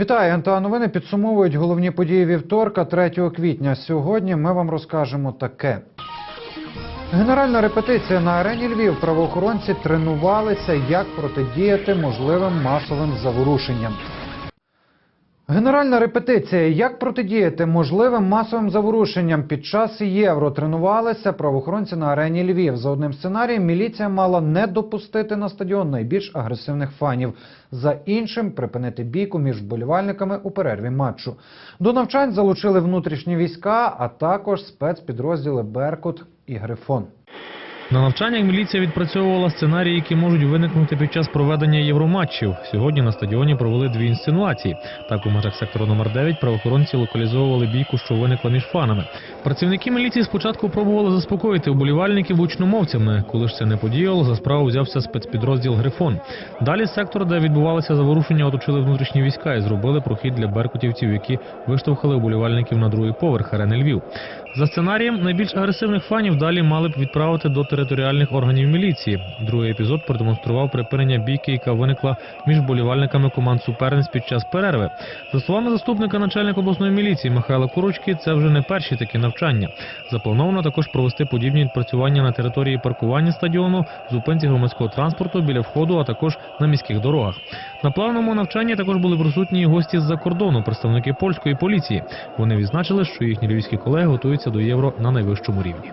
Вітаю, НТА новини підсумовують головні події вівторка, 3 квітня. Сьогодні ми вам розкажемо таке. Генеральна репетиція на арені Львів. Правоохоронці тренувалися, як протидіяти можливим масовим заворушенням. Генеральна репетиція. Як протидіяти можливим масовим заворушенням під час євро тренувалися правоохоронці на арені Львів. За одним сценарієм міліція мала не допустити на стадіон найбільш агресивних фанів. За іншим припинити бійку між вболівальниками у перерві матчу. До навчань залучили внутрішні війська, а також спецпідрозділи Беркут і Грифон. На навчаннях міліція відпрацьовувала сценарії, які можуть виникнути під час проведення євроматчів. Сьогодні на стадіоні провели дві інсценуації. Так, у межах сектору номер 9 правоохоронці локалізовували бійку, що виникла між фанами. Працівники міліції спочатку пробували заспокоїти уболівальників гучномовцями. Коли ж це не подіяло, за справу взявся спецпідрозділ Грифон. Далі сектор, де відбувалися заворушення, оточили внутрішні війська і зробили прохід для беркутівців, які виштовхали уболівальників на другий поверх арени Львів. За сценарієм найбільш агресивних фанів далі мали б відправити до територіальних органів міліції. Другий епізод продемонстрував припинення бійки, яка виникла між болівальниками команд суперниць під час перерви. За словами заступника начальника обласної міліції Михайла Курочки, це вже не перші такі навчання. Заплановано також провести подібні відпрацювання на території паркування стадіону, зупинці громадського транспорту біля входу, а також на міських дорогах. На плавному навчанні також були присутні гості з-за кордону, представники польської поліції. Вони відзначили, що їхні львівські колеги готуються до євро на найвищому рівні.